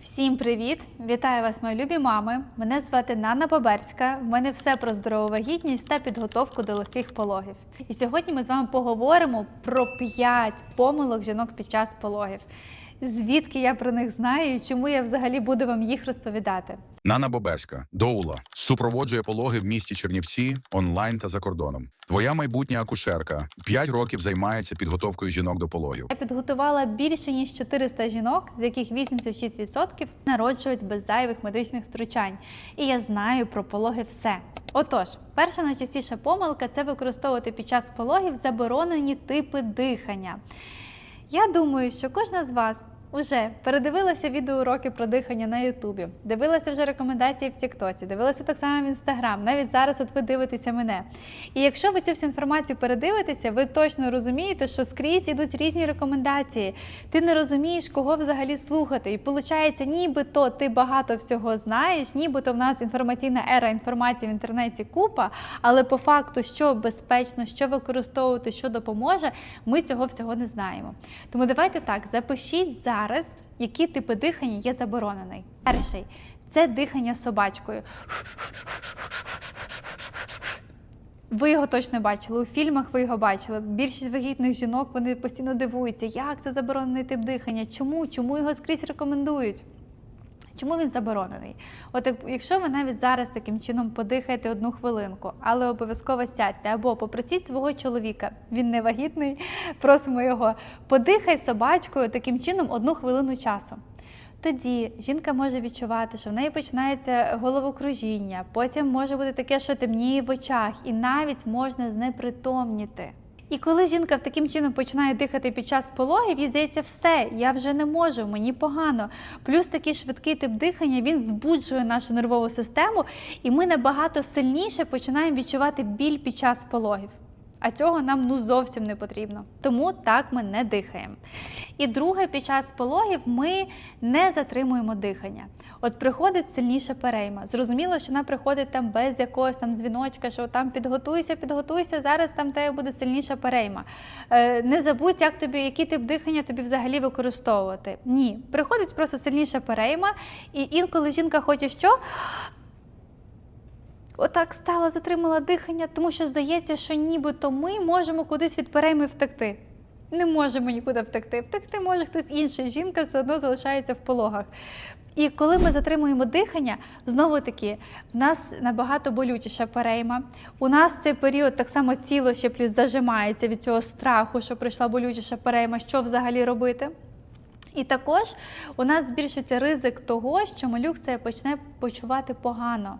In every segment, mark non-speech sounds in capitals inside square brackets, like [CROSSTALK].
Всім привіт! Вітаю вас, мої любі мами. Мене звати Нана Баберська. В мене все про здорову вагітність та підготовку до легких пологів. І сьогодні ми з вами поговоримо про 5 помилок жінок під час пологів. Звідки я про них знаю і чому я взагалі буду вам їх розповідати? Нана Бобеська, доула, супроводжує пологи в місті Чернівці онлайн та за кордоном. Твоя майбутня акушерка 5 років займається підготовкою жінок до пологів. Я підготувала більше ніж 400 жінок, з яких 86% народжують без зайвих медичних втручань. І я знаю про пологи все. Отож, перша найчастіша помилка це використовувати під час пологів заборонені типи дихання. Я думаю, що кожна з вас Уже передивилася відеоуроки про дихання на Ютубі, дивилася вже рекомендації в Тіктоці, дивилася так само в Інстаграм. Навіть зараз от ви дивитеся мене. І якщо ви цю всю інформацію передивитеся, ви точно розумієте, що скрізь ідуть різні рекомендації. Ти не розумієш, кого взагалі слухати. І виходить, нібито ти багато всього знаєш, нібито в нас інформаційна ера інформації в інтернеті купа, але по факту, що безпечно, що використовувати, що допоможе, ми цього всього не знаємо. Тому давайте так, запишіть за зараз, які типи дихання є заборонений. Перший це дихання собачкою. Ви його точно бачили. У фільмах ви його бачили. Більшість вагітних жінок вони постійно дивуються, як це заборонений тип дихання, чому, чому його скрізь рекомендують. Чому він заборонений? От якщо ви навіть зараз таким чином подихаєте одну хвилинку, але обов'язково сядьте або попросіть свого чоловіка, він не вагітний, [LAUGHS] просимо його, подихай собачкою таким чином одну хвилину часу. Тоді жінка може відчувати, що в неї починається головокружіння, потім може бути таке, що темніє в очах, і навіть можна знепритомніти. І коли жінка таким чином починає дихати під час пологів, їй здається, все, я вже не можу, мені погано. Плюс такий швидкий тип дихання він збуджує нашу нервову систему, і ми набагато сильніше починаємо відчувати біль під час пологів. А цього нам ну зовсім не потрібно. Тому так ми не дихаємо. І друге, під час пологів ми не затримуємо дихання. От приходить сильніша перейма. Зрозуміло, що вона приходить там без якогось там дзвіночка, що там підготуйся, підготуйся, зараз там тебе буде сильніша перейма. Е, не забудь, як тобі, який тип дихання тобі взагалі використовувати. Ні, приходить просто сильніша перейма, і інколи жінка хоче що? Отак стала, затримала дихання, тому що здається, що нібито ми можемо кудись від перейми втекти. Не можемо нікуди втекти. Втекти може хтось інший. Жінка все одно залишається в пологах. І коли ми затримуємо дихання, знову таки в нас набагато болючіша перейма. У нас цей період так само тіло ще плюс зажимається від цього страху, що прийшла болючіша перейма. Що взагалі робити? І також у нас збільшується ризик того, що малюк себе почне почувати погано.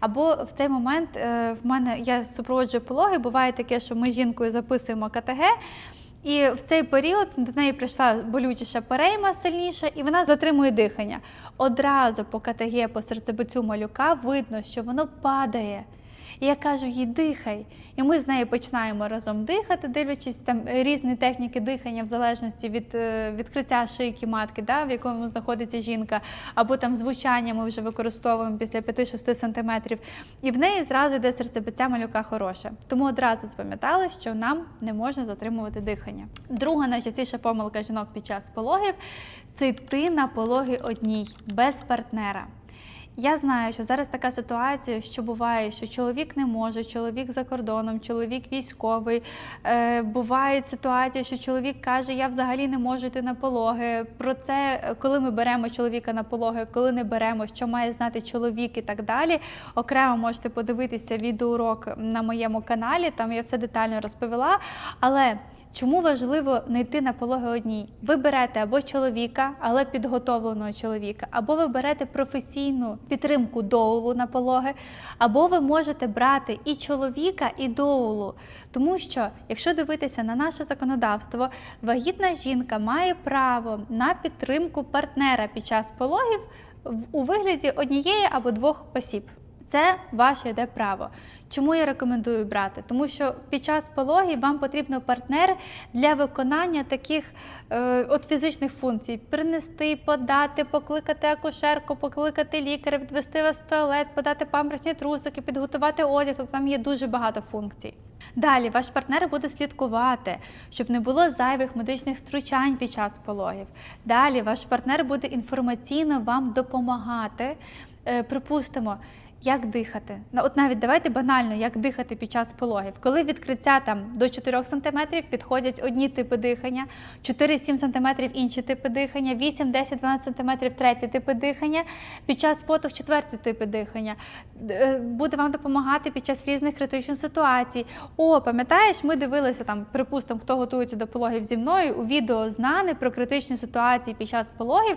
Або в цей момент е, в мене я супроводжую пологи, буває таке, що ми з жінкою записуємо КТГ. І в цей період до неї прийшла болючіша перейма сильніша, і вона затримує дихання. Одразу по КТГ, по серцебицю малюка видно, що воно падає. І я кажу їй дихай. І ми з нею починаємо разом дихати, дивлячись там різні техніки дихання в залежності від е, відкриття шийки матки, да, в якому знаходиться жінка, або там звучання ми вже використовуємо після 5-6 сантиметрів. І в неї зразу йде серцебиття малюка хороше. Тому одразу запам'ятали, що нам не можна затримувати дихання. Друга найчастіша помилка жінок під час пологів це йти на пологи одній, без партнера. Я знаю, що зараз така ситуація, що буває, що чоловік не може, чоловік за кордоном, чоловік військовий. Е, буває ситуація, що чоловік каже, я взагалі не можу йти на пологи. Про це, е, коли ми беремо чоловіка на пологи, коли не беремо, що має знати чоловік і так далі. Окремо можете подивитися відеоурок на моєму каналі, там я все детально розповіла. Але Чому важливо не йти на пологи одній? Ви берете або чоловіка, але підготовленого чоловіка, або ви берете професійну підтримку доулу на пологи, або ви можете брати і чоловіка, і доулу. Тому що, якщо дивитися на наше законодавство, вагітна жінка має право на підтримку партнера під час пологів у вигляді однієї або двох осіб. Це ваше йде право. Чому я рекомендую брати? Тому що під час пологів вам потрібен партнер для виконання таких е, от фізичних функцій: принести, подати, покликати акушерку, покликати лікаря, відвести вас в туалет, подати памперсні трусики, підготувати одяг. Тобто там є дуже багато функцій. Далі ваш партнер буде слідкувати, щоб не було зайвих медичних втручань під час пологів. Далі ваш партнер буде інформаційно вам допомагати. Е, Припустимо, як дихати. На- От навіть давайте банально, як дихати під час пологів. Коли відкриття там до 4 см підходять одні типи дихання, 4-7 см інші типи дихання, 8, 10, 12 см треті типи дихання, під час потух четверті типи дихання. Е, Буде вам допомагати під час різних критичних ситуацій. О, пам'ятаєш, ми дивилися там, припустимо, хто готується до пологів зі мною у відео знане про критичні ситуації під час пологів.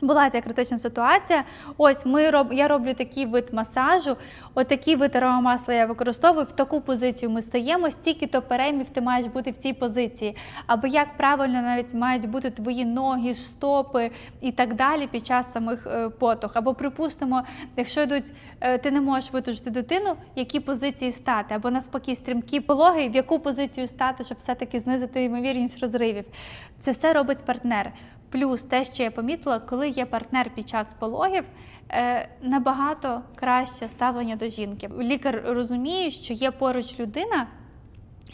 Була ця критична ситуація. Ось ми роб, я роблю такий вид масажу, отакий вид аромамасла я використовую. В таку позицію ми стаємо, стільки то переймів ти маєш бути в цій позиції. Або як правильно навіть мають бути твої ноги, стопи і так далі під час самих е, потух. Або припустимо, якщо йдуть, е, ти не можеш витужити дитину, які позиції стати, або навпаки, стрімкі пологи, в яку позицію стати, щоб все-таки знизити ймовірність розривів. Це все робить партнер. Плюс те, що я помітила, коли є партнер під час пологів, е, набагато краще ставлення до жінки. Лікар розуміє, що є поруч людина,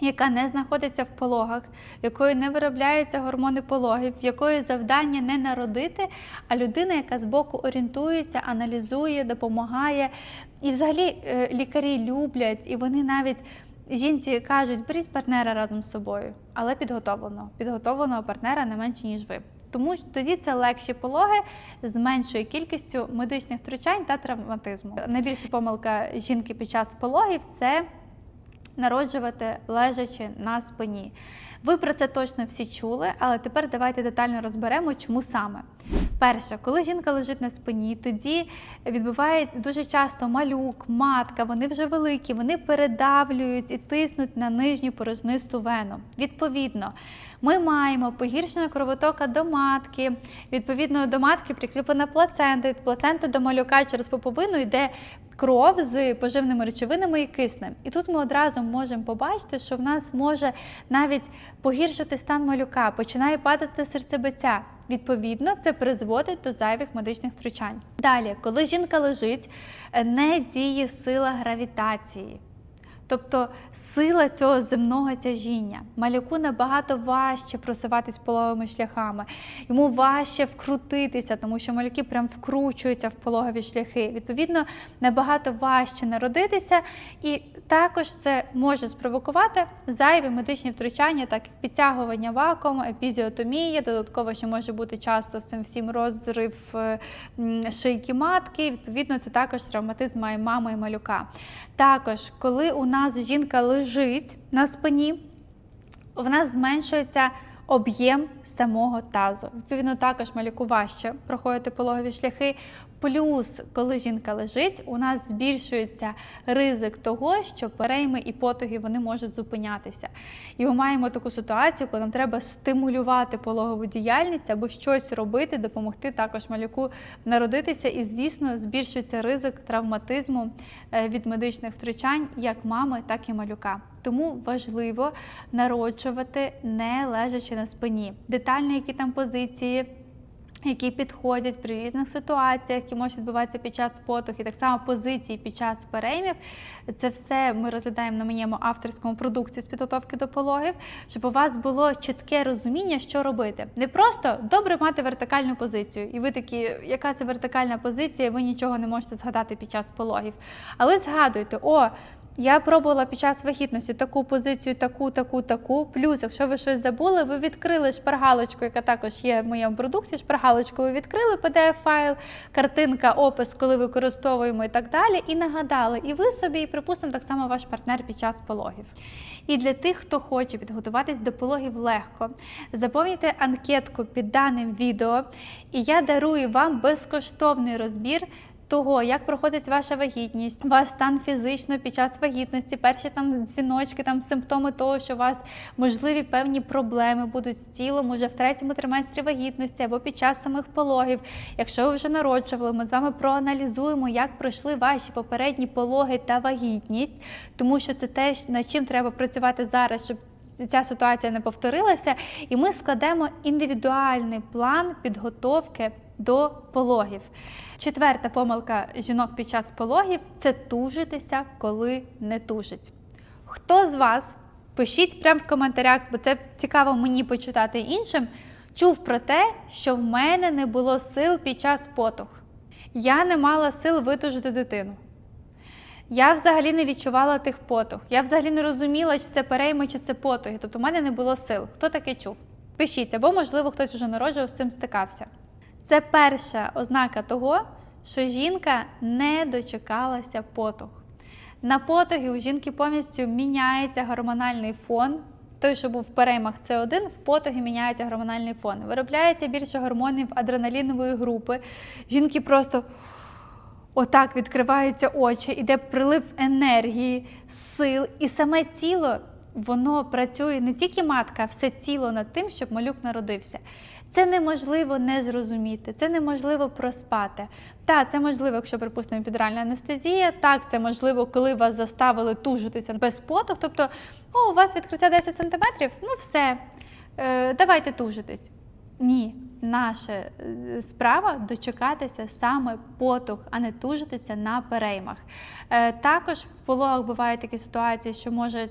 яка не знаходиться в пологах, якої не виробляються гормони пологів, якої завдання не народити, а людина, яка збоку орієнтується, аналізує, допомагає. І взагалі е, лікарі люблять, і вони навіть. Жінці кажуть, беріть партнера разом з собою, але підготовленого. Підготовленого партнера не менше, ніж ви. Тому тоді це легші пологи з меншою кількістю медичних втручань та травматизму. Найбільша помилка жінки під час пологів це народжувати лежачи на спині. Ви про це точно всі чули, але тепер давайте детально розберемо, чому саме. Перше, коли жінка лежить на спині, тоді відбуває дуже часто малюк, матка, вони вже великі, вони передавлюють і тиснуть на нижню порожнисту вену. Відповідно, ми маємо погіршення кровотока до матки. Відповідно, до матки прикріплена плацента. Від плаценти до малюка через поповину йде кров з поживними речовинами і киснем. І тут ми одразу можемо побачити, що в нас може навіть погіршити стан малюка, починає падати серцебиття. Відповідно, це призводить до зайвих медичних втручань. Далі, коли жінка лежить, не діє сила гравітації. Тобто сила цього земного тяжіння. Малюку набагато важче просуватись пологовими шляхами, йому важче вкрутитися, тому що малюки прям вкручуються в пологові шляхи. Відповідно, набагато важче народитися, і також це може спровокувати зайві медичні втручання, так як підтягування вакууму, епізіотомія, додатково ще може бути часто з цим всім розрив е, шийки матки. Відповідно, це також травматизм має мами і малюка. Також, коли у нас жінка лежить на спині, в нас зменшується об'єм самого тазу. Відповідно, також малюку важче проходити пологові шляхи. Плюс, коли жінка лежить, у нас збільшується ризик того, що перейми і потуги вони можуть зупинятися. І ми маємо таку ситуацію, коли нам треба стимулювати пологову діяльність або щось робити, допомогти також малюку народитися. І, звісно, збільшується ризик травматизму е, від медичних втручань як мами, так і малюка. Тому важливо народжувати не лежачи на спині. Детально, які там позиції. Які підходять при різних ситуаціях, які можуть відбуватися під час потух, і так само позиції під час переймів. Це все ми розглядаємо на моєму авторському продукті з підготовки до пологів, щоб у вас було чітке розуміння, що робити. Не просто добре мати вертикальну позицію, і ви такі, яка це вертикальна позиція, ви нічого не можете згадати під час пологів. Але згадуйте, о, я пробувала під час вагітності таку позицію, таку, таку, таку. Плюс, якщо ви щось забули, ви відкрили шпаргалочку, яка також є в моєму продукті. Шпаргалочку ви відкрили PDF-файл, картинка, опис, коли використовуємо і так далі, і нагадали. І ви собі, і припустимо, так само ваш партнер під час пологів. І для тих, хто хоче підготуватись до пологів легко, заповнюйте анкетку під даним відео, і я дарую вам безкоштовний розбір того, як проходить ваша вагітність, ваш стан фізично під час вагітності, перші там дзвіночки, там симптоми того, що у вас можливі певні проблеми будуть з тілом уже в третьому триместрі вагітності або під час самих пологів. Якщо ви вже народжували, ми з вами проаналізуємо, як пройшли ваші попередні пологи та вагітність, тому що це те, над чим треба працювати зараз, щоб ця ситуація не повторилася, і ми складемо індивідуальний план підготовки до пологів. Четверта помилка жінок під час пологів це тужитися, коли не тужить. Хто з вас, пишіть прямо в коментарях, бо це цікаво мені почитати іншим, чув про те, що в мене не було сил під час потуг. Я не мала сил витужити дитину. Я взагалі не відчувала тих потуг. Я взагалі не розуміла, чи це перейми, чи це потуги. Тобто в мене не було сил. Хто таке чув? Пишіть, або, можливо, хтось вже народжував з цим стикався. Це перша ознака того, що жінка не дочекалася потуг. На потуги у жінки повністю міняється гормональний фон. Той, що був в переймах, це один, в потуги міняється гормональний фон. Виробляється більше гормонів адреналінової групи. Жінки просто отак відкриваються очі, іде прилив енергії, сил, і саме тіло воно працює не тільки матка, а все тіло над тим, щоб малюк народився. Це неможливо не зрозуміти, це неможливо проспати. Так, це можливо, якщо припустимо підральна анестезія. Так, це можливо, коли вас заставили тужитися без потуг. Тобто, о, у вас відкриття 10 см, ну все, е, давайте тужитись. Ні, наша е, справа дочекатися саме потуг, а не тужитися на переймах. Е, Також в пологах бувають такі ситуації, що може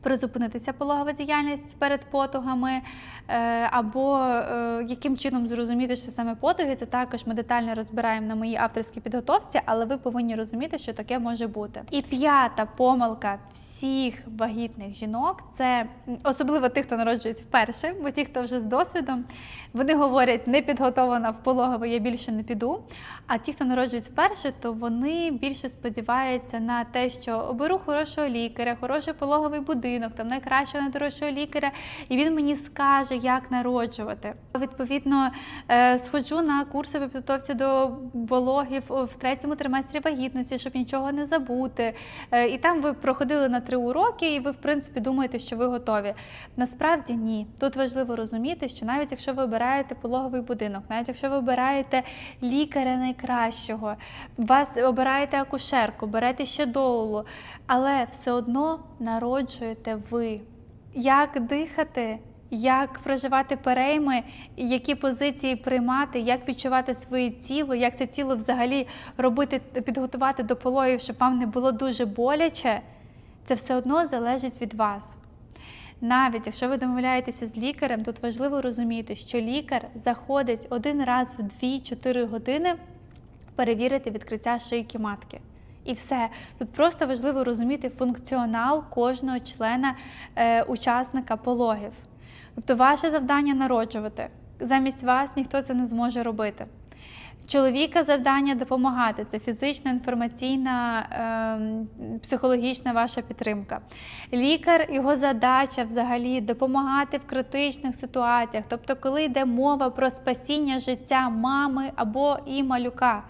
призупинитися пологова діяльність перед потугами, е, або е, яким чином зрозуміти, що саме потуги. Це також ми детально розбираємо на моїй авторській підготовці, але ви повинні розуміти, що таке може бути. І п'ята помилка всіх вагітних жінок це особливо тих, хто народжується вперше, бо ті, хто вже з досвідом, вони говорять, не підготовлена в пологове, я більше не піду. А ті, хто народжують вперше, то вони більше сподіваються на те, що оберу хорошого лікаря, хороший пологовий будинок, там найкращого найдорожчого лікаря, і він мені скаже, як народжувати. Відповідно, е, сходжу на курси підготовці до пологів в третьому триместрі вагітності, щоб нічого не забути. Е, І там ви проходили на три уроки, і ви, в принципі, думаєте, що ви готові. Насправді ні. Тут важливо розуміти, що навіть якщо ви обираєте пологовий будинок, навіть якщо ви обираєте лікаря найкращого, вас обираєте акушерку, берете ще доулу, але все одно народжуєте ви. Як дихати? Як проживати перейми, які позиції приймати, як відчувати своє тіло, як це тіло взагалі робити, підготувати до пологів, щоб вам не було дуже боляче, це все одно залежить від вас. Навіть якщо ви домовляєтеся з лікарем, тут важливо розуміти, що лікар заходить один раз в 2-4 години перевірити відкриття шийки матки. І все. Тут просто важливо розуміти функціонал кожного члена е, учасника пологів. Тобто, ваше завдання народжувати. Замість вас ніхто це не зможе робити. Чоловіка завдання допомагати. Це фізична, інформаційна, е, психологічна ваша підтримка. Лікар, його задача взагалі допомагати в критичних ситуаціях, тобто, коли йде мова про спасіння життя мами або і малюка.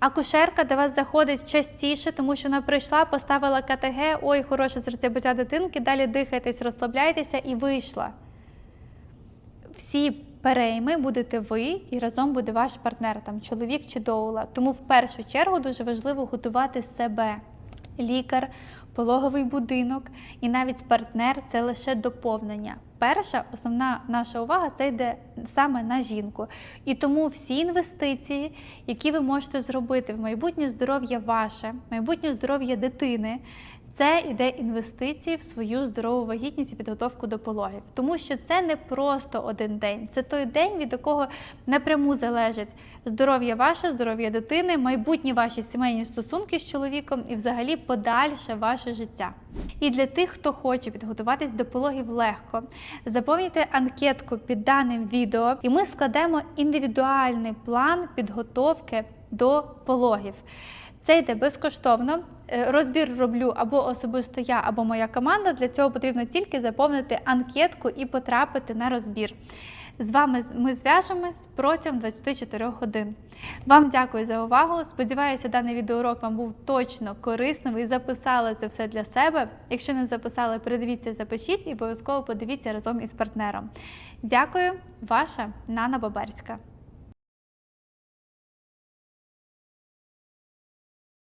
Акушерка до вас заходить частіше, тому що вона прийшла, поставила КТГ, ой, хороше серцебиття дитинки, далі дихайтесь, розслабляйтеся і вийшла. Всі перейми будете ви і разом буде ваш партнер, там чоловік чи доула. Тому в першу чергу дуже важливо готувати себе. Лікар, пологовий будинок і навіть партнер це лише доповнення. Перша основна наша увага це йде саме на жінку. І тому всі інвестиції, які ви можете зробити в майбутнє здоров'я ваше, майбутнє здоров'я дитини, це йде інвестиції в свою здорову вагітність і підготовку до пологів. Тому що це не просто один день, це той день, від якого напряму залежить здоров'я ваше, здоров'я дитини, майбутні ваші сімейні стосунки з чоловіком і взагалі подальше ваше життя. І для тих, хто хоче підготуватись до пологів легко, заповнюйте анкетку під даним відео, і ми складемо індивідуальний план підготовки до пологів. Це йде безкоштовно. Е, Розбір роблю або особисто я, або моя команда. Для цього потрібно тільки заповнити анкетку і потрапити на розбір. З вами ми зв'яжемось протягом 24 годин. Вам дякую за увагу. Сподіваюся, даний відеоурок вам був точно корисним. Ви записали це все для себе. Якщо не записали, передивіться, запишіть і обов'язково подивіться разом із партнером. Дякую, ваша Нана Бабарська.